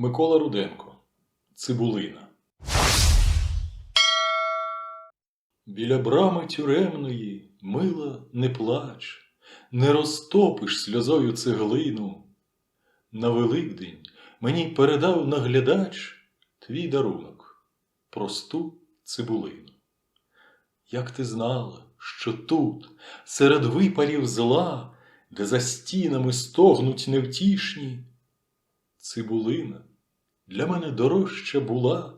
Микола Руденко. Цибулина. Біля брами тюремної, мила, не плач, не розтопиш сльозою цеглину. На Великдень мені передав наглядач твій дарунок, просту цибулину. Як ти знала, що тут, серед випалів зла, де за стінами стогнуть невтішні, цибулина для мене дорожча була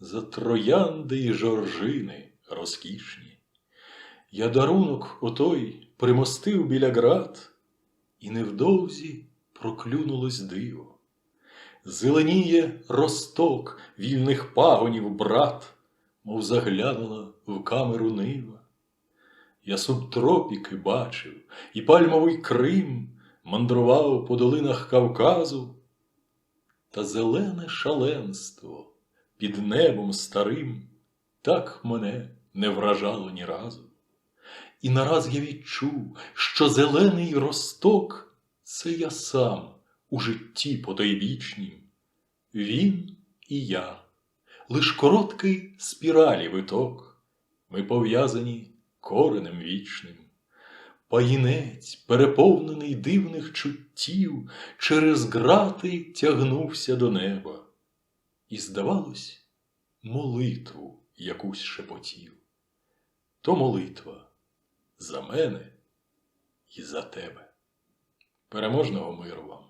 за троянди й жоржини розкішні. Я дарунок отой примостив біля град, і невдовзі проклюнулось диво. Зеленіє росток вільних пагонів брат, мов заглянула в камеру нива. Я субтропіки бачив, і пальмовий Крим мандрував по долинах Кавказу, та зелене шаленство під небом старим так мене не вражало ні разу. І нараз я відчув, що зелений росток це я сам у житті потойбічнім. Він і я, лиш короткий спіралі виток, ми пов'язані коренем вічним. Паїнець, переповнений дивних чуттів, через грати тягнувся до неба. І, здавалось, молитву якусь шепотів. То молитва за мене і за тебе. Переможного миру вам!